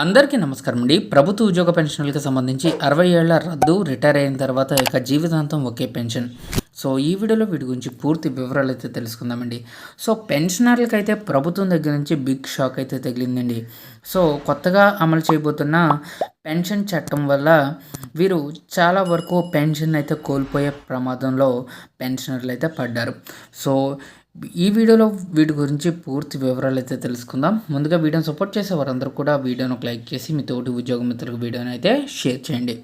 అందరికీ నమస్కారం అండి. ప్రభుత్వ ఉద్యోగ పెన్షన్లకు సంబంధించి అరవై ఏళ్ళ రద్దు రిటైర్ అయిన తర్వాత ఇక జీవితాంతం ఒకే పెన్షన్. సో ఈ వీడియోలో వీటి గురించి పూర్తి వివరాలు అయితే తెలుసుకుందామండి. సో పెన్షనర్లకు అయితే ప్రభుత్వం దగ్గర నుంచి బిగ్ షాక్ అయితే తగిలిందండి. సో కొత్తగా అమలు చేయబోతున్న పెన్షన్ చట్టం వల్ల వీరు చాలా వరకు పెన్షన్ అయితే కోల్పోయే ప్రమాదంలో పెన్షనర్లు అయితే పడ్డారు. సో ఈ వీడియోలో వీటి గురించి పూర్తి వివరాలు అయితే తెలుసుకుందాం. ముందుగా వీడియోని సపోర్ట్ చేసే వారందరూ కూడా వీడియోను ఒక లైక్ చేసి మీ తోటి ఉద్యోగ మిత్రులకు వీడియోని అయితే షేర్ చేయండి.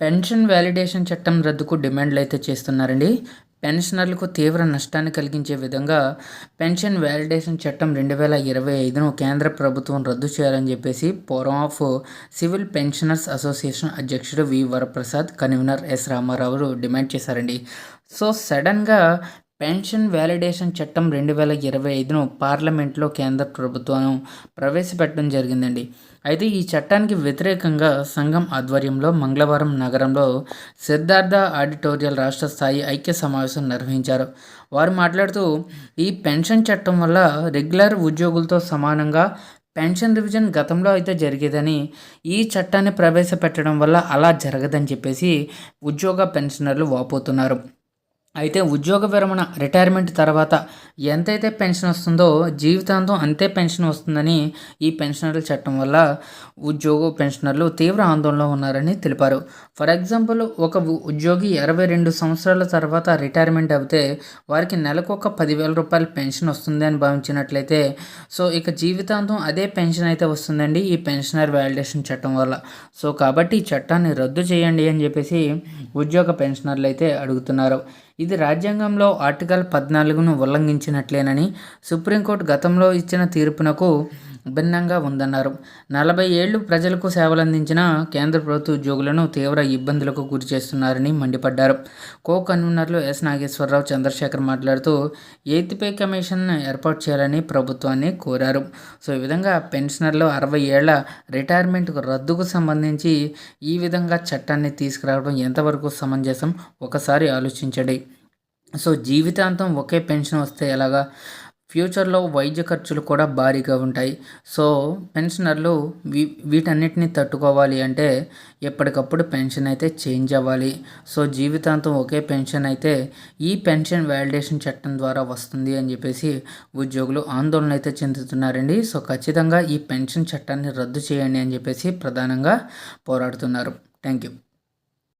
పెన్షన్ వ్యాలిడేషన్ చట్టం రద్దుకు డిమాండ్లు అయితే చేస్తున్నారండి. పెన్షనర్లకు తీవ్ర నష్టాన్ని కలిగించే విధంగా పెన్షన్ వ్యాలిడేషన్ చట్టం రెండు వేల ఇరవై ఐదును కేంద్ర ప్రభుత్వం రద్దు చేయాలని చెప్పేసి forum of civil pensioners association అధ్యక్షుడు V Varaprasad convener S Ramarao demand చేశారండి. సో సడన్గా పెన్షన్ వ్యాలిడేషన్ చట్టం రెండు వేల ఇరవై ఐదును పార్లమెంట్లో కేంద్ర ప్రభుత్వం ప్రవేశపెట్టడం జరిగిందండి. అయితే ఈ చట్టానికి వ్యతిరేకంగా సంఘం ఆధ్వర్యంలో మంగళవారం నగరంలో సిద్ధార్థ ఆడిటోరియల్ రాష్ట్ర స్థాయి ఐక్య సమావేశం నిర్వహించారు. వారు మాట్లాడుతూ ఈ పెన్షన్ చట్టం వల్ల రెగ్యులర్ ఉద్యోగులతో సమానంగా పెన్షన్ రివిజన్ గతంలో అయితే జరిగేదని ఈ చట్టాన్ని ప్రవేశపెట్టడం వల్ల అలా జరగదని చెప్పేసి ఉద్యోగ పెన్షనర్లు వాపోతున్నారు. అయితే ఉద్యోగ విరమణ రిటైర్మెంట్ తర్వాత ఎంతైతే పెన్షన్ వస్తుందో జీవితాంతం అంతే పెన్షన్ వస్తుందని ఈ పెన్షనర్ల చట్టం వల్ల ఉద్యోగ పెన్షనర్లు తీవ్ర ఆందోళనలో ఉన్నారని తెలిపారు. ఫర్ ఎగ్జాంపుల్ ఒక ఉద్యోగి ఇరవై రెండు సంవత్సరాల తర్వాత రిటైర్మెంట్ అయితే వారికి నెలకు ఒక పదివేల రూపాయల పెన్షన్ వస్తుంది అని భావించినట్లయితే సో ఇక జీవితాంతం అదే పెన్షన్ అయితే వస్తుందండి ఈ పెన్షనర్ వ్యాలిడేషన్ చట్టం వల్ల. సో కాబట్టి ఈ చట్టాన్ని రద్దు చేయండి అని చెప్పేసి ఉద్యోగ పెన్షనర్లు అయితే అడుగుతున్నారు. ఇది రాజ్యాంగంలో ఆర్టికల్ పద్నాలుగును ఉల్లంఘించినట్లేనని సుప్రీంకోర్టు గతంలో ఇచ్చిన తీర్పునకు భిన్నంగా ఉందన్నారు. నలభై ఏళ్ళు ప్రజలకు సేవలందించిన కేంద్ర ప్రభుత్వ ఉద్యోగులను తీవ్ర ఇబ్బందులకు గురి చేస్తున్నారని మండిపడ్డారు. కో కన్వీనర్లు ఎస్ నాగేశ్వరరావు చంద్రశేఖర్ మాట్లాడుతూ ఎయిత్ పే కమిషన్ ఏర్పాటు చేయాలని ప్రభుత్వాన్ని కోరారు. సో ఈ విధంగా పెన్షనర్లు అరవై ఏళ్ళ రిటైర్మెంట్ రద్దుకు సంబంధించి ఈ విధంగా చట్టాన్ని తీసుకురావడం ఎంతవరకు సమంజసం? ఒకసారి ఆలోచించండి. సో జీవితాంతం ఒకే పెన్షన్ వస్తే ఎలాగా? ఫ్యూచర్లో వైద్య ఖర్చులు కూడా భారీగా ఉంటాయి. సో పెన్షనర్లు వీ వీటన్నిటిని తట్టుకోవాలి అంటే ఎప్పటికప్పుడు పెన్షన్ అయితే చేంజ్ అవ్వాలి. సో జీవితాంతం ఒకే పెన్షన్ అయితే ఈ పెన్షన్ వ్యాలిడేషన్ చట్టం ద్వారా వస్తుంది అని చెప్పేసి ఉద్యోగులు ఆందోళన అయితే చెందుతున్నారండి. సో ఖచ్చితంగా ఈ పెన్షన్ చట్టాన్ని రద్దు చేయండి అని చెప్పేసి ప్రధానంగా పోరాడుతున్నారు. Thank you